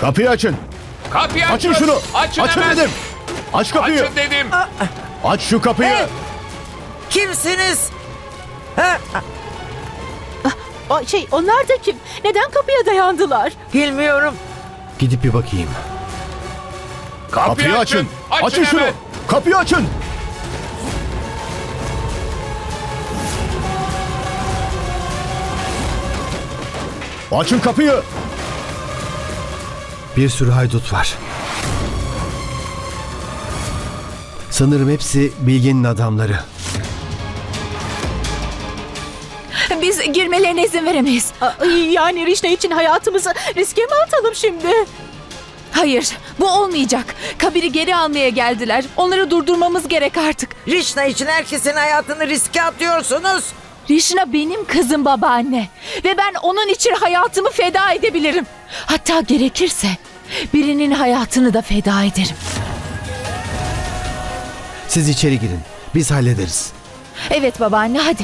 Kapıyı açın. Kapıyı Açın açın. şunu. Açın, açın hemen. dedim. Aç kapıyı. Açın dedim. Aç şu kapıyı. Hey! Kimsiniz? Ha, O, şey onlar da kim? Neden kapıya dayandılar? bilmiyorum. Gidip bir bakayım. Kapıyı açın. Açın, Açın şunu. hemen. Kapıyı açın. Açın kapıyı. Bir sürü haydut var. Sanırım hepsi Bilge'nin adamları. Biz girmelerine izin veremeyiz. Yani Rişna için hayatımızı riske mi atalım şimdi? Hayır, bu olmayacak. Kabir'i geri almaya geldiler. Onları durdurmamız gerek artık. Rişna için herkesin hayatını riske atıyorsunuz. Rişna benim kızım babaanne. Ve ben onun için hayatımı feda edebilirim. Hatta gerekirse birinin hayatını da feda ederim. Siz içeri girin. Biz hallederiz. Evet babaanne hadi.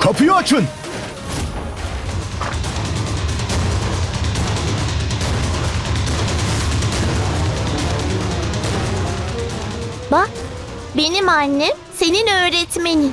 Kapıyı açın. Bak, benim annem senin öğretmenin.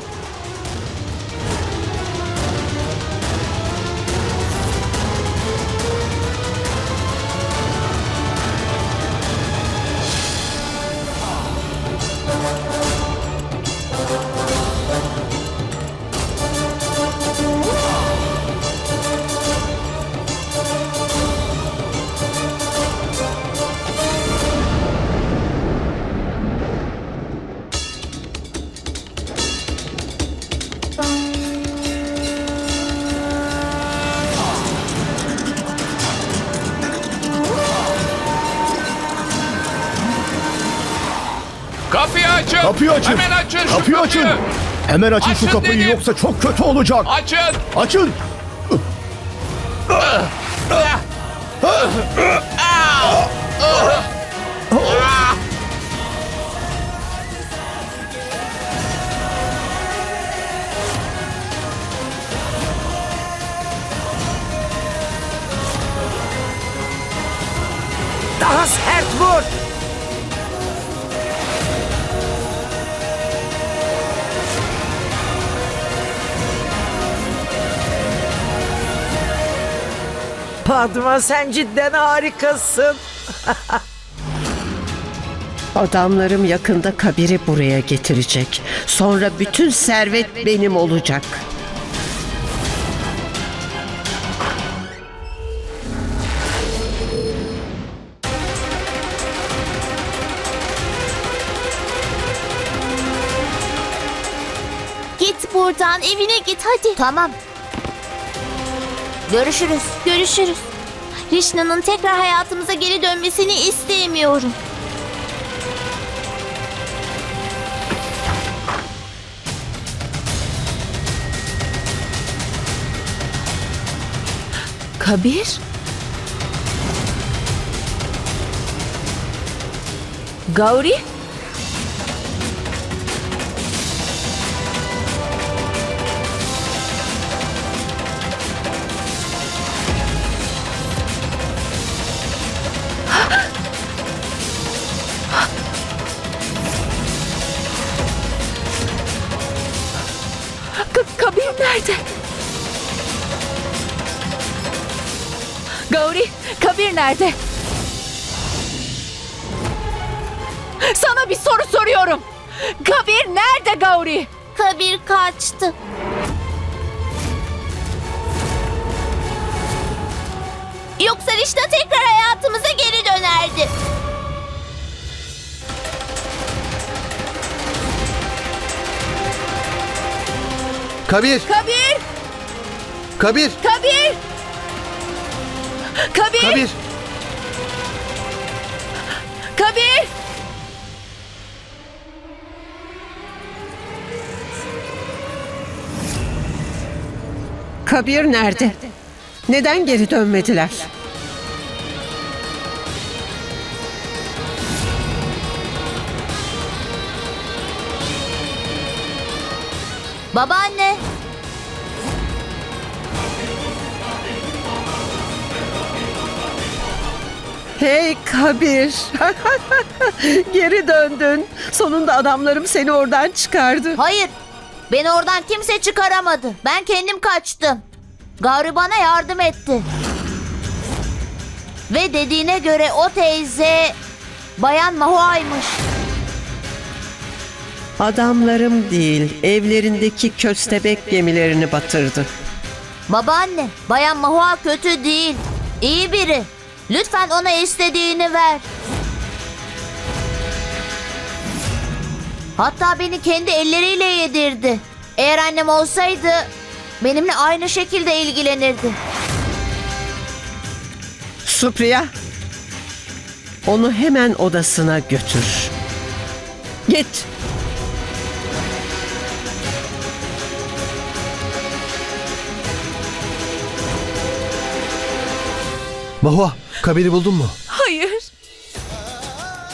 Açın. Kapıyı açın. Hemen açın şu Kapıyı açın. Hemen açın, şu Açın kapıyı dedim. yoksa çok kötü olacak. Açın. Açın. Daha sert vur. Padma sen cidden harikasın. Adamlarım yakında kabiri buraya getirecek. Sonra bütün servet benim olacak. Git buradan, evine git hadi. Tamam. Görüşürüz. Görüşürüz. Rişna'nın tekrar hayatımıza geri dönmesini istemiyorum. Kabir? Gauri? Gauri, Kabir nerede? Sana bir soru soruyorum. Kabir nerede Gauri? Kabir kaçtı. Yoksa Rişna tekrar hayatımıza geri dönerdi. Kabir! Kabir! Kabir! Kabir! Kabir! Kabir! Kabir! Kabir nerede? Neden geri dönmediler? Babaanne. Hey Kabir. Geri döndün. Sonunda adamlarım seni oradan çıkardı. Hayır. Beni oradan kimse çıkaramadı. Ben kendim kaçtım. Gavri bana yardım etti. Ve dediğine göre o teyze Bayan Mahua'ymış. Adamlarım değil, evlerindeki köstebek gemilerini batırdı. Babaanne, Bayan Mahua kötü değil. İyi biri. Lütfen ona istediğini ver. Hatta beni kendi elleriyle yedirdi. Eğer annem olsaydı benimle aynı şekilde ilgilenirdi. Supriya, onu hemen odasına götür. Git. Mahua, Kabir'i buldun mu? Hayır.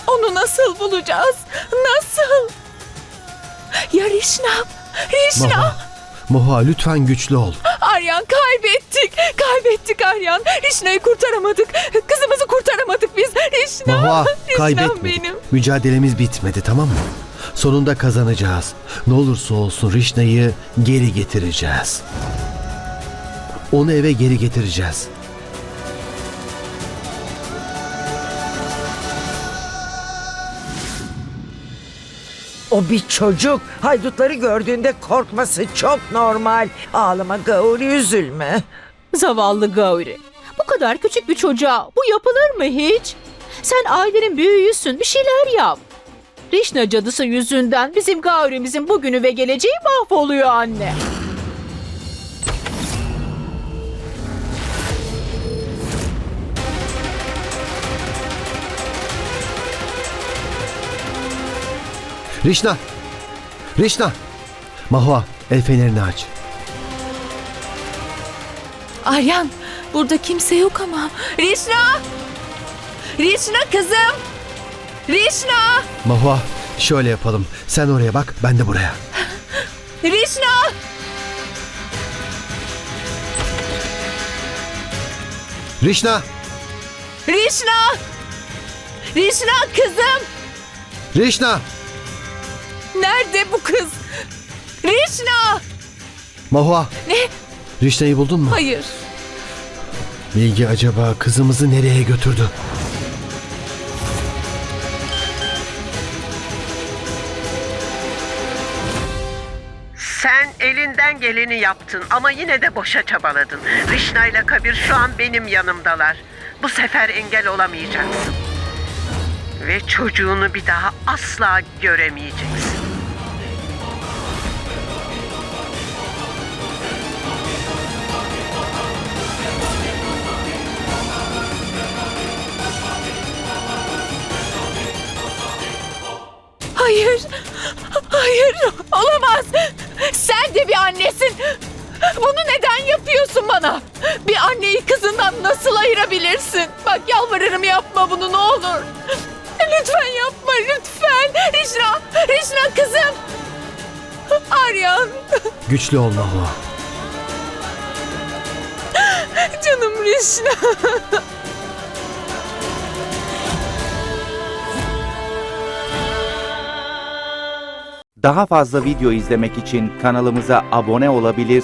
Onu nasıl bulacağız? Nasıl? Ya Rişna? Rişna? Mahua, lütfen güçlü ol. Aryan kaybettik. Kaybettik Aryan. Rişna'yı kurtaramadık. Kızımızı kurtaramadık biz. Rişna. Mahua kaybetmedik. benim. Mücadelemiz bitmedi tamam mı? Sonunda kazanacağız. Ne olursa olsun Rişna'yı geri getireceğiz. Onu eve geri getireceğiz. O bir çocuk. Haydutları gördüğünde korkması çok normal. Ağlama Gauri üzülme. Zavallı Gauri. Bu kadar küçük bir çocuğa bu yapılır mı hiç? Sen ailenin büyüğüsün bir şeyler yap. Rişna cadısı yüzünden bizim Gauri'mizin bugünü ve geleceği mahvoluyor anne. Rişna! Rişna! Mahua el fenerini aç. Aryan burada kimse yok ama. Rişna! Rişna kızım! Rişna! Mahua şöyle yapalım. Sen oraya bak ben de buraya. Rişna! Rişna! Rişna! Rişna kızım! Rişna! Nerede bu kız? Rişna! Mahua! Ne? Rişna'yı buldun mu? Hayır. Bilgi acaba kızımızı nereye götürdü? Sen elinden geleni yaptın ama yine de boşa çabaladın. Rişna ile Kabir şu an benim yanımdalar. Bu sefer engel olamayacaksın. Ve çocuğunu bir daha asla göremeyeceksin. Bunu neden yapıyorsun bana? Bir anneyi kızından nasıl ayırabilirsin? Bak yalvarırım yapma bunu ne olur. Lütfen yapma lütfen. Rişna, Rişna kızım. Aryan, Güçlü ol Mahua. canım Rişna. Daha fazla video izlemek için kanalımıza abone olabilir,